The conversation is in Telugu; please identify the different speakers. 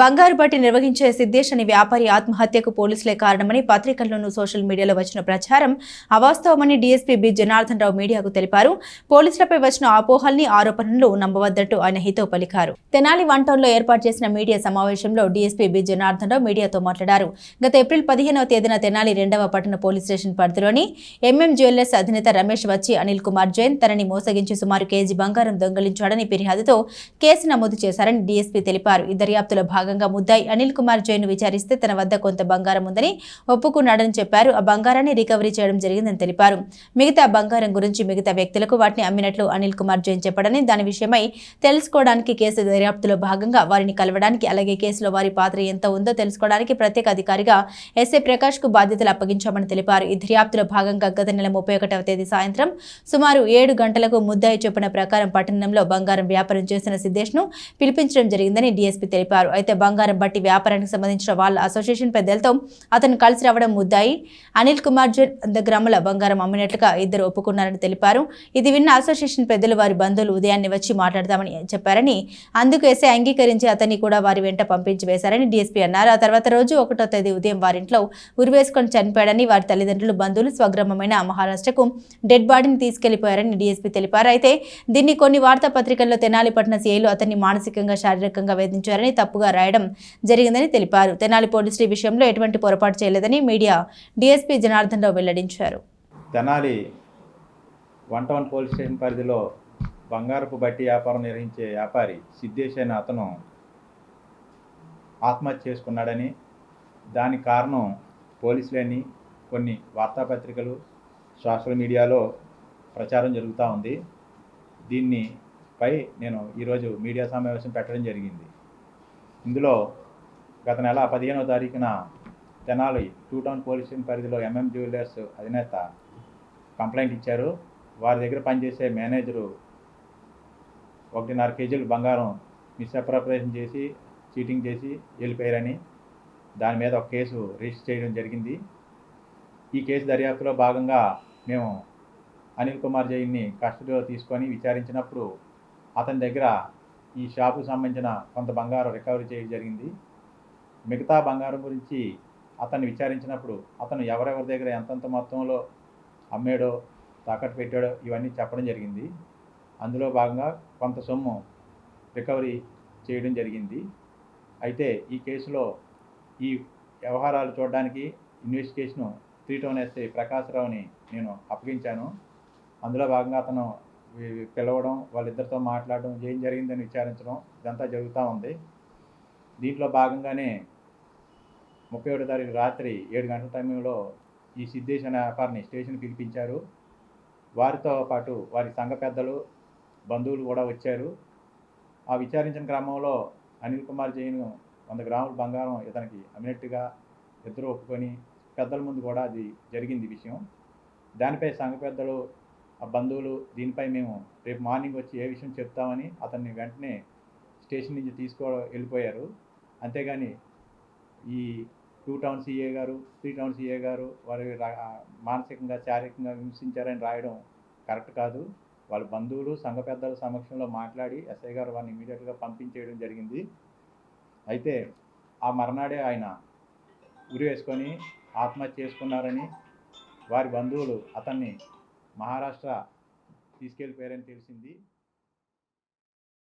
Speaker 1: బంగారు బట్టి నిర్వహించే సిద్దేశ్ అనే వ్యాపారి ఆత్మహత్యకు పోలీసులే కారణమని పత్రికల్లోనూ సోషల్ మీడియాలో వచ్చిన ప్రచారం అవాస్తవమని డీఎస్పీ బి. జనార్దన్ రావు మీడియాకు తెలిపారు. పోలీసులపై వచ్చిన అపోహల్ని ఆరోపణలు నమ్మవద్దంటూ ఆయన హితో పలికారు. తెనాలి వన్ టౌన్లో ఏర్పాటు చేసిన మీడియా సమావేశంలో డీఎస్పీ బి. జనార్దన్ రావు మీడియాతో మాట్లాడారు. గత ఏప్రిల్ పదిహేనవ తేదీన తెనాలి రెండవ పట్టణ పోలీస్ స్టేషన్ పరిధిలోని ఎంఎం జ్యువెల్లర్స్ అధినేత రమేష్ వచ్చి అనిల్ కుమార్ జైన్ తనని మోసగించి సుమారు కేజీ బంగారం దొంగలించాడని ఫిర్యాదుతో కేసు నమోదు చేశారని డీఎస్పీ తెలిపారు. ఈ దర్యాప్తులో భాగంగా భాగంగా ముద్దాయి అనిల్ కుమార్ జైన్ విచారిస్తే తన వద్ద కొంత బంగారం ఉందని ఒప్పుకున్నాడని చెప్పారు. ఆ బంగారాన్ని రికవరీ చేయడం జరిగిందని తెలిపారు. మిగతా బంగారం గురించి మిగతా వ్యక్తులకు వాటిని అమ్మినట్లు అనిల్ కుమార్ జైన్ చెప్పడని దాని విషయమై తెలుసుకోవడానికి కేసు దర్యాప్తులో భాగంగా వారిని కలవడానికి అలాగే కేసులో వారి పాత్ర ఎంత ఉందో తెలుసుకోవడానికి ప్రత్యేక అధికారిగా ఎస్ఐ ప్రకాష్కు బాధ్యతలు అప్పగించామని తెలిపారు. ఈ దర్యాప్తులో భాగంగా గత నెల ముప్పై ఒకటవ తేదీ సాయంత్రం సుమారు ఏడు గంటలకు ముద్దాయి చెప్పిన ప్రకారం పట్టణంలో బంగారం వ్యాపారం చేసిన సిద్దేశ్ను పిలిపించడం జరిగిందని డీఎస్పీ తెలిపారు. అయితే బంగారం బట్టి వ్యాపారానికి సంబంధించిన వాళ్ళ అసోసియేషన్ పెద్దలతో అతను కలిసి రావడం ముద్దాయి. అనిల్ కుమార్ జైన్ వంద గ్రాముల బంగారం అమ్మినట్లుగా ఇద్దరు ఒప్పుకున్నారని తెలిపారు. ఇది విన్న అసోసియేషన్ పెద్దలు వారి బంధువులు ఉదయాన్నే వచ్చి మాట్లాడదామని చెప్పారని అందుకు ఎస్ఐ అంగీకరించి అతన్ని కూడా వారి వెంట పంపించి వేశారని డీఎస్పీ అన్నారు. ఆ తర్వాత రోజు ఒకటో తేదీ ఉదయం వారింట్లో ఉరివేసుకొని చనిపోయాడని వారి తల్లిదండ్రులు బంధువులు స్వగ్రామమైన మహారాష్ట్రకు డెడ్ బాడీని తీసుకెళ్ళిపోయారని డీఎస్పీ తెలిపారు. అయితే దీన్ని కొన్ని వార్తాపత్రికల్లో తెనాలి పట్టణ సీఐలు అతన్ని మానసికంగా శారీరకంగా వేధించారని తప్పుగా రాయడం జరిగిందని తెలిపారు. తెనాలి పోలీసులు ఈ విషయంలో ఎటువంటి పొరపాటు చేయలేదని మీడియా డీఎస్పీ జనార్దన్ రావు వెల్లడించారు.
Speaker 2: Tenali one town police station పరిధిలో బంగారపు బట్టి వ్యాపారం నిర్వహించే వ్యాపారి సిద్ధేష్ అయిన అతను ఆత్మహత్య చేసుకున్నాడని దానికి కారణం పోలీసులని కొన్ని వార్తాపత్రికలు సోషల్ మీడియాలో ప్రచారం జరుగుతూ ఉంది. దీన్ని పై నేను ఈరోజు మీడియా సమావేశం పెట్టడం జరిగింది. ఇందులో గత నెల పదిహేనో తారీఖున Tenali two town police station పరిధిలో ఎంఎం జ్యువెలర్స్ అధినేత కంప్లైంట్ ఇచ్చారు. వారి దగ్గర పనిచేసే మేనేజరు ఒకటిన్నర కేజీలు బంగారం మిస్అప్రాపరేషన్ చేసి చీటింగ్ చేసి వెళ్ళిపోయారని దాని మీద ఒక కేసు రిజిస్టర్ చేయడం జరిగింది. ఈ కేసు దర్యాప్తులో భాగంగా మేము అనిల్ కుమార్ జైన్ని కస్టడీలో తీసుకొని విచారించినప్పుడు అతని దగ్గర ఈ షాపుకు సంబంధించిన కొంత బంగారం రికవరీ చేయడం జరిగింది. మిగతా బంగారం గురించి అతన్ని విచారించినప్పుడు అతను ఎవరెవరి దగ్గర ఎంతంత మొత్తంలో అమ్మాడో తాకట్టు పెట్టాడో ఇవన్నీ చెప్పడం జరిగింది. అందులో భాగంగా కొంత సొమ్ము రికవరీ చేయడం జరిగింది. అయితే ఈ కేసులో ఈ వ్యవహారాలు చూడడానికి ఇన్వెస్టిగేషను త్రీ టోన్ ఎస్ఐ ప్రకాశ్రావుని నేను అప్పగించాను. అందులో భాగంగా అతను పిలవడం వాళ్ళిద్దరితో మాట్లాడడం ఏం జరిగిందని విచారించడం ఇదంతా జరుగుతూ ఉంది. దీంట్లో భాగంగానే ముప్పై ఒకటో తారీఖు రాత్రి ఏడు గంటల టైంలో ఈ సిద్ధేశ్ అనే వ్యాపారిని స్టేషన్ పిలిపించారు. వారితో పాటు వారి సంఘ పెద్దలు బంధువులు కూడా వచ్చారు. ఆ విచారించిన క్రమంలో అనిల్ కుమార్ జైన్ వంద గ్రాముల బంగారం ఇతనికి అమ్మినట్టుగా ఇద్దరు ఒప్పుకొని పెద్దల ముందు కూడా అది జరిగింది విషయం. దానిపై సంఘ పెద్దలు ఆ బంధువులు దీనిపై మేము రేపు మార్నింగ్ వచ్చి ఏ విషయం చెప్తామని అతన్ని వెంటనే స్టేషన్ నుంచి తీసుకో వెళ్ళిపోయారు. అంతేగాని ఈ టూ టౌన్ సీఏ గారు త్రీ టౌన్ సీఏ గారు వారి మానసికంగా శారీరకంగా హింసించారని రాయడం కరెక్ట్ కాదు. వాళ్ళ బంధువులు సంఘ పెద్దల సమక్షంలో మాట్లాడి ఎస్ఐ గారు వారిని ఇమీడియట్గా పంపించేయడం జరిగింది. అయితే ఆ మర్నాడే ఆయన ఉరి వేసుకొని ఆత్మహత్య చేసుకున్నారని వారి బంధువులు అతన్ని మహారాష్ట్ర తీసుకెళ్ళిపోయారని తెలిసింది.